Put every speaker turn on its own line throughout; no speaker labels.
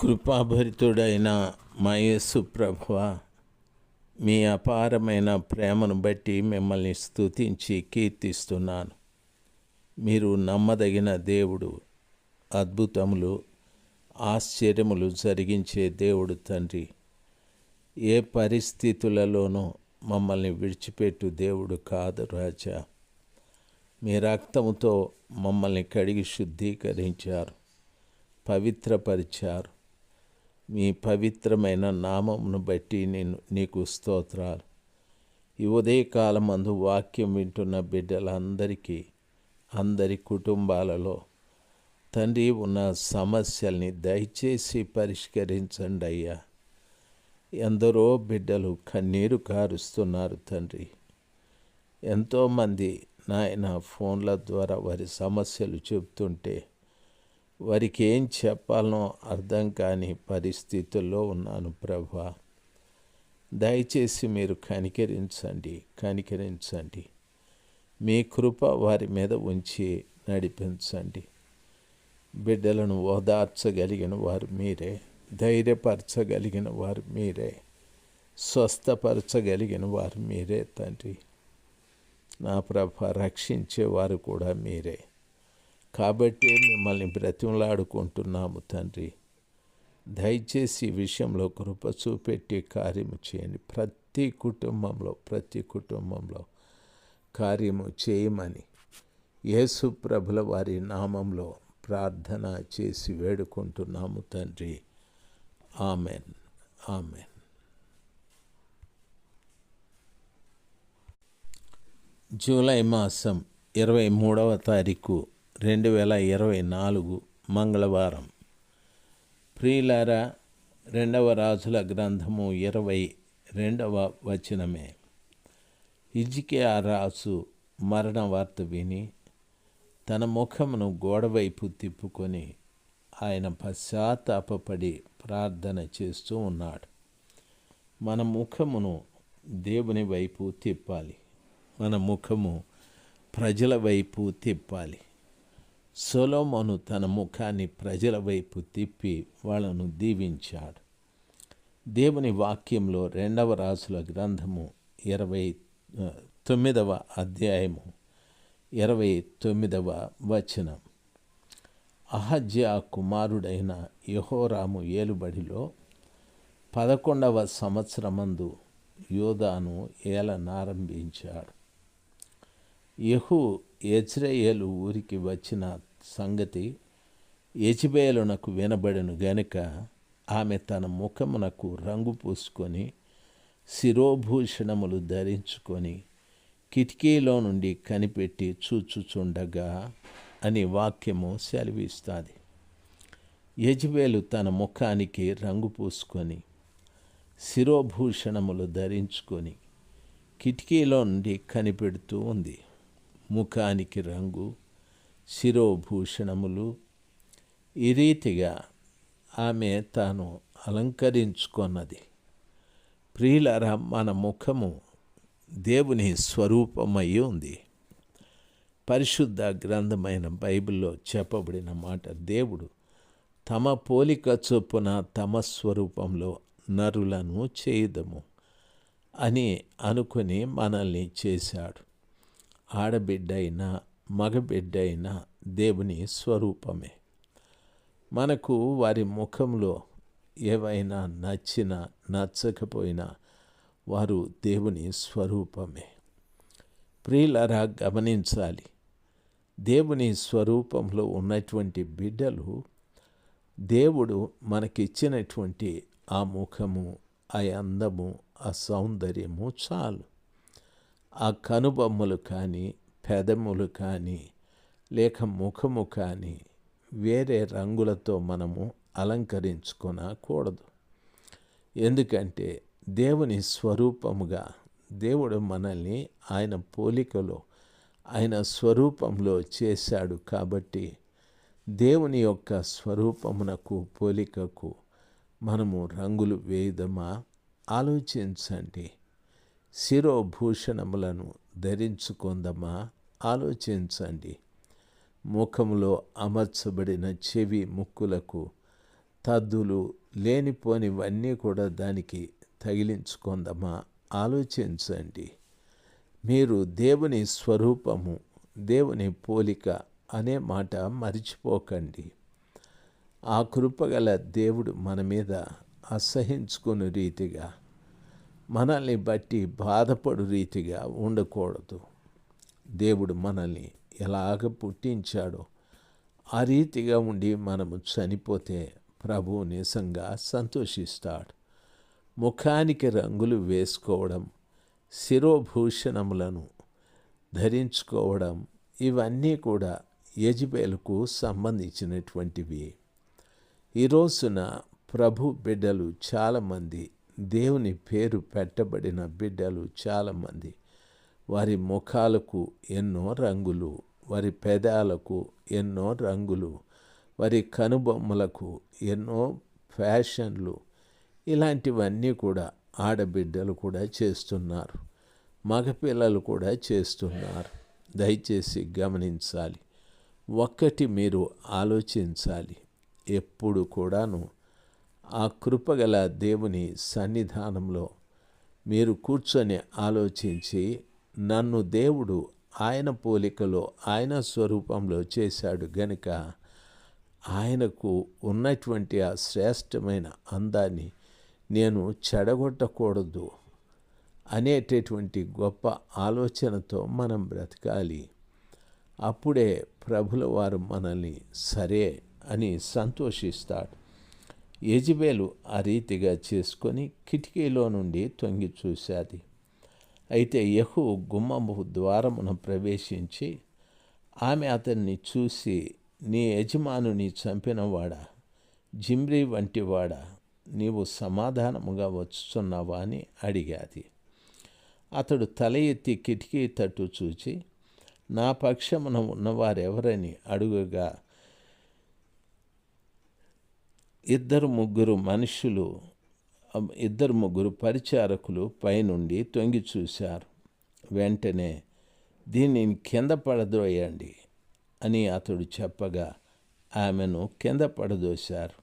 కృపాభరితుడైన మయస్సు ప్రభువ మీ అపారమైన ప్రేమను బట్టి మిమ్మల్ని స్తుతించి కీర్తిస్తున్నాను. మీరు నమ్మదగిన దేవుడు అద్భుతములు ఆశ్చర్యములు జరిగించే దేవుడు తండ్రి. ఏ పరిస్థితులలోనూ మమ్మల్ని విడిచిపెట్టు దేవుడు కాదు రాజా. మీ రక్తముతో మమ్మల్ని కడిగి శుద్ధీకరించారు పవిత్రపరిచారు. మీ పవిత్రమైన నామమును బట్టి నేను నీకు స్తోత్రాలు. ఈ ఉదయకాలమందు వాక్యం వింటున్న బిడ్డలందరికీ అందరి కుటుంబాలలో తండ్రి ఉన్న సమస్యల్ని దయచేసి పరిష్కరించండి అయ్యా. ఎందరో బిడ్డలు కన్నీరు కారుస్తున్నారు తండ్రి. ఎంతోమంది నాయన ఫోన్ల ద్వారా వారి సమస్యలు చెబుతుంటే వారికి ఏం చెప్పాలనో అర్థం కాని పరిస్థితుల్లో ఉన్నాను ప్రభా. దయచేసి మీరు కనికరించండి కనికరించండి. మీ కృప వారి మీద ఉంచి నడిపించండి. బిడ్డలను ఓదార్చగలిగిన వారు మీరే ధైర్యపరచగలిగిన వారు మీరే స్వస్థపరచగలిగిన వారు మీరే తండ్రి. నా ప్రభ రక్షించేవారు కూడా మీరే. కాబట్టి మిమ్మల్ని బ్రతిమలాడుకుంటున్నాము తండ్రి. దయచేసి ఈ విషయంలో కృప చూపెట్టి కార్యము చేయండి. ప్రతి కుటుంబంలో ప్రతి కుటుంబంలో కార్యము చేయమని యేసు ప్రభుల వారి నామంలో ప్రార్థన చేసి వేడుకుంటున్నాము తండ్రి. ఆమెన్. ఆమెన్. జూలై మాసం ఇరవై మూడవ తారీఖు రెండు వేల ఇరవై నాలుగు మంగళవారం. ప్రియులారా రెండవ రాజుల గ్రంథము ఇరవై రెండవ వచనమే. హిజ్కియా రాజు మరణ వార్త విని తన ముఖమును గోడవైపు తిప్పుకొని ఆయన పశ్చాత్తాపడి ప్రార్థన చేస్తూ ఉన్నాడు. మన ముఖమును దేవుని వైపు తిప్పాలి. మన ముఖము ప్రజల వైపు తిప్పాలి. సొలోమోను తన ముఖాన్ని ప్రజల వైపు తిప్పి వాళ్ళను దీవించాడు. దేవుని వాక్యంలో రెండవ రాసుల గ్రంథము ఇరవై తొమ్మిదవ అధ్యాయము ఇరవై తొమ్మిదవ వచనం. అహజ్యా కుమారుడైన యహోరాము ఏలుబడిలో పదకొండవ సంవత్సరమందు యోధాను ఏలనారంభించాడు. యహు ఎజ్రయేలు ఊరికి వచ్చిన సంగతి యజ్బేలునకు వినబడను గనుక ఆమె తన ముఖమునకు రంగు పూసుకొని శిరోభూషణములు ధరించుకొని కిటికీలో నుండి కనిపెట్టి చూచుచుండగా అని వాక్యము సెలవిస్తుంది. యజ్బేలు తన ముఖానికి రంగు పూసుకొని శిరోభూషణములు ధరించుకొని కిటికీలో నుండి కనిపెడుతూ ఉంది. ముఖానికి రంగు శిరోభూషణములు. ఈ రీతిగా ఆమె తాను అలంకరించుకున్నది. ప్రియులర మన ముఖము దేవుని స్వరూపమై ఉంది. పరిశుద్ధ గ్రంథమైన బైబిల్లో చెప్పబడిన మాట దేవుడు తమ పోలిక చొప్పున తమ స్వరూపంలో నరులను చేయదము అని అనుకుని మనల్ని చేశాడు. ఆడబిడ్డైనా మగబిడ్డైనా దేవుని స్వరూపమే. మనకు వారి ముఖంలో ఏవైనా నచ్చినా నచ్చకపోయినా వారు దేవుని స్వరూపమే. ప్రియులరా గమనించాలి. దేవుని స్వరూపంలో ఉన్నటువంటి బిడ్డలు దేవుడు మనకిచ్చినటువంటి ఆ ముఖము ఆ అందము ఆ సౌందర్యము చాలు. ఆ కనుబొమ్మలు కానీ పెదములు కానీ లేక ముఖము కానీ వేరే రంగులతో మనము అలంకరించుకొనకూడదు. ఎందుకంటే దేవుని స్వరూపముగా దేవుడు మనల్ని ఆయన పోలికలో ఆయన స్వరూపంలో చేశాడు కాబట్టి దేవుని యొక్క స్వరూపమునకు పోలికకు మనము రంగులు వేయదమా? ఆలోచించండి. శిరోభూషణములను ధరించుకుందమా? ఆలోచించండి. ముఖములో అమర్చబడిన చెవి ముక్కులకు తద్దులు లేనిపోనివన్నీ కూడా దానికి తగిలించుకుందమా? ఆలోచించండి. మీరు దేవుని స్వరూపము దేవుని పోలిక అనే మాట మరిచిపోకండి. ఆ కృపగల దేవుడు మన మీద అసహించుకుని రీతిగా మనల్ని బట్టి బాధపడు రీతిగా ఉండకూడదు. దేవుడు మనల్ని ఎలాగ పుట్టించాడో ఆ రీతిగా ఉండి మనము చనిపోతే ప్రభు నిజంగా సంతోషిస్తాడు. ముఖానికి రంగులు వేసుకోవడం శిరోభూషణములను ధరించుకోవడం ఇవన్నీ కూడా యజ్బేలకు సంబంధించినటువంటివి. ఈ రోజున ప్రభు బిడ్డలు చాలామంది దేవుని పేరు పెట్టబడిన బిడ్డలు చాలామంది. వారి ముఖాలకు ఎన్నో రంగులు వారి పెదాలకు ఎన్నో రంగులు వారి కనుబొమ్మలకు ఎన్నో ఫ్యాషన్లు. ఇలాంటివన్నీ కూడా ఆడబిడ్డలు కూడా చేస్తున్నారు. మగపిల్లలు కూడా చేస్తున్నారు. దయచేసి గమనించాలి. ఒక్కటి మీరు ఆలోచించాలి. ఎప్పుడు కూడాను ఆ కృపగల దేవుని సన్నిధానంలో మీరు కూర్చొని ఆలోచించి నన్ను దేవుడు ఆయన పోలికలో ఆయన స్వరూపంలో చేశాడు గనుక ఆయనకు ఉన్నటువంటి ఆ శ్రేష్టమైన అందాన్ని నేను చెడగొట్టకూడదు అనేటటువంటి గొప్ప ఆలోచనతో మనం బ్రతకాలి. అప్పుడే ప్రభుల వారు మనల్ని సరే అని సంతోషిస్తాడు. యజబేలు ఆ రీతిగా చేసుకొని కిటికీలో నుండి తొంగి చూశాది. అయితే యహు గుమ్మము ద్వారమును ప్రవేశించి ఆమె అతన్ని చూసి నీ యజమానుని చంపినవాడా? జిమ్రీ వంటివాడా? నీవు సమాధానముగా వచ్చుచున్నావా అని అడిగాది. అతడు తల ఎత్తి కిటికీ తట్టు చూచి నా పక్షమున ఉన్నవారెవరని అడుగుగా ఇద్దరు ముగ్గురు మనుషులు ఇద్దరు ముగ్గురు పరిచారకులు పైనుండి తొంగి చూశారు. వెంటనే దీన్ని కింద పడదోయండి అని అతడు చెప్పగా ఆమెను కింద పడదోశారు.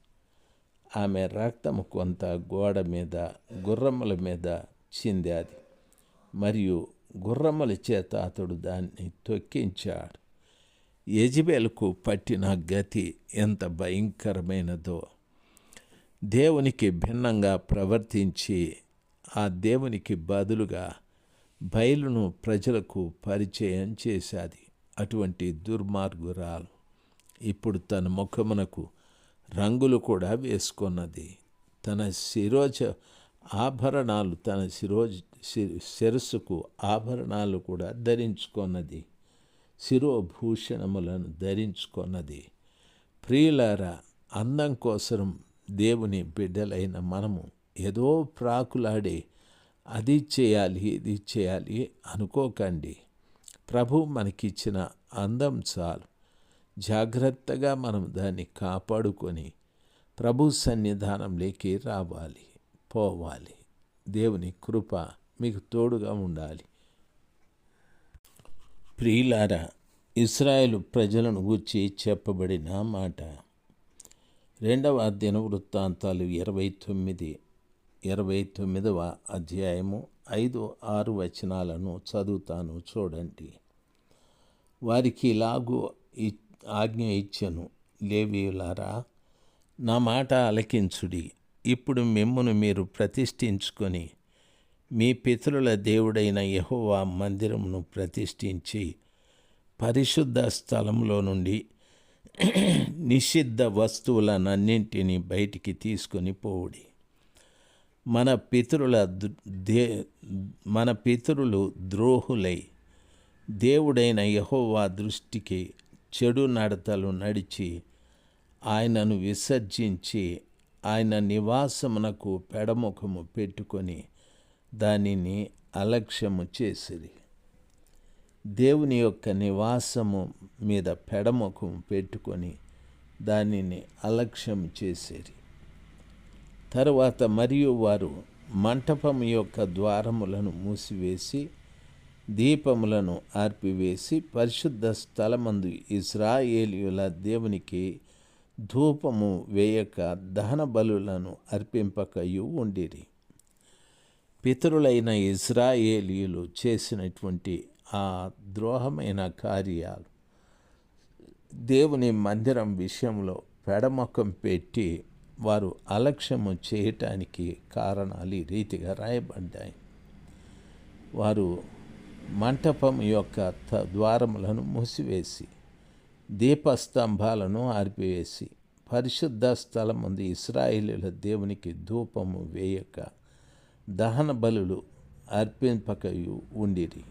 ఆమె రక్తము కొంత గోడ మీద గుర్రముల మీద చిందాది. మరియు గుర్రముల చేత అతడు దాన్ని తొక్కించాడు. యజిబేలకు పట్టిన గతి ఎంత భయంకరమైనదో దేవునికి భిన్నంగా ప్రవర్తించి ఆ దేవునికి బదులుగా బయలును ప్రజలకు పరిచయం చేశాది. అటువంటి దుర్మార్గురాలు ఇప్పుడు తన ముఖమునకు రంగులు కూడా వేసుకున్నది. తన శిరోజ ఆభరణాలు తన శిరోజ శిరస్సుకు ఆభరణాలు కూడా ధరించుకున్నది. శిరోభూషణములను ధరించుకున్నది. ప్రియులార అందం కోసం దేవుని బిడ్డలైన మనము ఏదో ప్రాకులాడి అది చేయాలి ఇది చేయాలి అనుకోకండి. ప్రభు మనకిచ్చిన అందం చాలు. జాగ్రత్తగా మనం దాన్ని కాపాడుకొని ప్రభు సన్నిధానంలోకి రావాలి పోవాలి. దేవుని కృప మీకు తోడుగా ఉండాలి. ప్రియులారా ఇస్రాయేల్ ప్రజలను గూర్చి చెప్పబడిన మాట రెండవ అధ్యయనం వృత్తాంతాలు ఇరవై తొమ్మిది ఇరవై తొమ్మిదవ అధ్యాయము ఐదు ఆరు వచనాలను చదువుతాను చూడండి. వారికి ఇలాగూ ఆజ్ఞ ఇచ్చను లేవీయులారా నా మాట అలకించుడి ఇప్పుడు మిమ్మను మీరు ప్రతిష్ఠించుకొని మీ పితరుల దేవుడైన యహోవా మందిరమును ప్రతిష్ఠించి పరిశుద్ధ స్థలంలో నుండి నిషిద్ధ వస్తువులనన్నింటినీ బయటికి తీసుకొని పోవుడి. మన పితరుల దే మన పితరులు ద్రోహులై దేవుడైన యహోవా దృష్టికి చెడు నడతలు నడిచి ఆయనను విసర్జించి ఆయన నివాసమునకు పెడముఖము పెట్టుకొని దానిని అలక్ష్యము చేసిరి. దేవుని యొక్క నివాసము మీద పెడముఖం పెట్టుకొని దానిని అలక్ష్యం చేసేది. తరువాత మరియు వారు మంటపం యొక్క ద్వారములను మూసివేసి దీపములను ఆర్పివేసి పరిశుద్ధ స్థలమందు ఇస్రాయేలియుల దేవునికి ధూపము వేయక దహన బలులను అర్పింపకయు ఉండిరి. పితరులైన ఇజ్రాయేలీలు చేసినటువంటి ఆ ద్రోహమైన కార్యాలు. దేవుని మందిరం విషయంలో పెడమొఖం పెట్టి వారు అలక్ష్యము చేయటానికి కారణాలు ఈ రీతిగా రాయబడ్డాయి. వారు మంటపం యొక్క ద్వారములను మూసివేసి దీపస్తంభాలను ఆర్పివేసి పరిశుద్ధ స్థలం ముందు ఇస్రాయిలీల దేవునికి ధూపము వేయక దహన బలులు అర్పింపకయు ఉండిరి.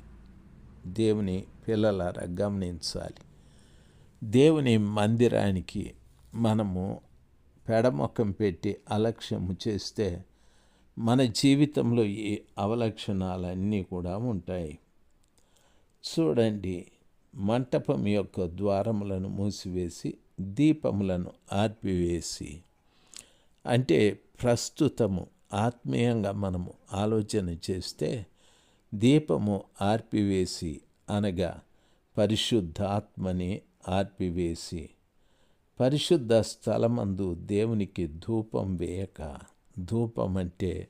దేవుని పిల్లలారా గమనించాలి. దేవుని మందిరానికి మనము పెడమొక్కం పెట్టి అలక్ష్యము చేస్తే మన జీవితంలో ఈ అవలక్షణాలన్నీ కూడా ఉంటాయి. చూడండి మంటపం యొక్క ద్వారములను మూసివేసి దీపములను ఆర్పివేసి. అంటే ప్రస్తుతము ఆత్మీయంగా మనము ఆలోచన చేస్తే దీపము ఆర్పివేసి అనగా పరిశుద్ధాత్మని ఆర్పివేసి. పరిశుద్ధ స్థలమందు దేవునికి ధూపం వేయక ధూపం అంటే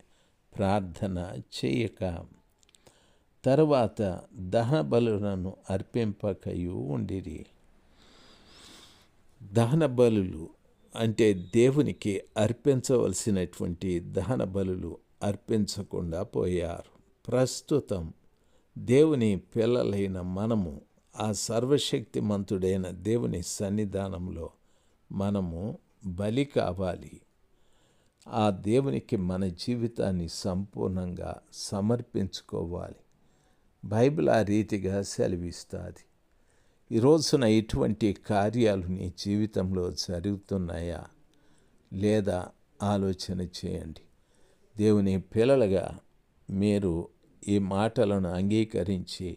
ప్రార్థన చేయక. తరువాత దహన బలులను అర్పింపకయు ఉండిరి. దహన బలులు అంటే దేవునికి అర్పించవలసినటువంటి దహన బలులు అర్పించకుండా పోయారు. ప్రస్తుతం దేవుని పిల్లలైన మనము ఆ సర్వశక్తిమంతుడైన దేవుని సన్నిధానంలో మనము బలి కావాలి. ఆ దేవునికి మన జీవితాన్ని సంపూర్ణంగా సమర్పించుకోవాలి. బైబిల్ ఆ రీతిగా సెలవిస్తుంది. ఈ రోజున ఇటువంటి కార్యాలు నీ జీవితంలో జరుగుతున్నాయా? లేదా ఆలోచన చేయండి. దేవుని పిల్లలుగా మీరు ఈ మాటలను అంగీకరించి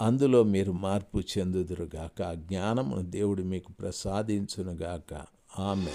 అందులో మీరు మార్పు చెందుదురుగాక. జ్ఞానమును దేవుడు మీకు ప్రసాదించునుగాక. ఆమె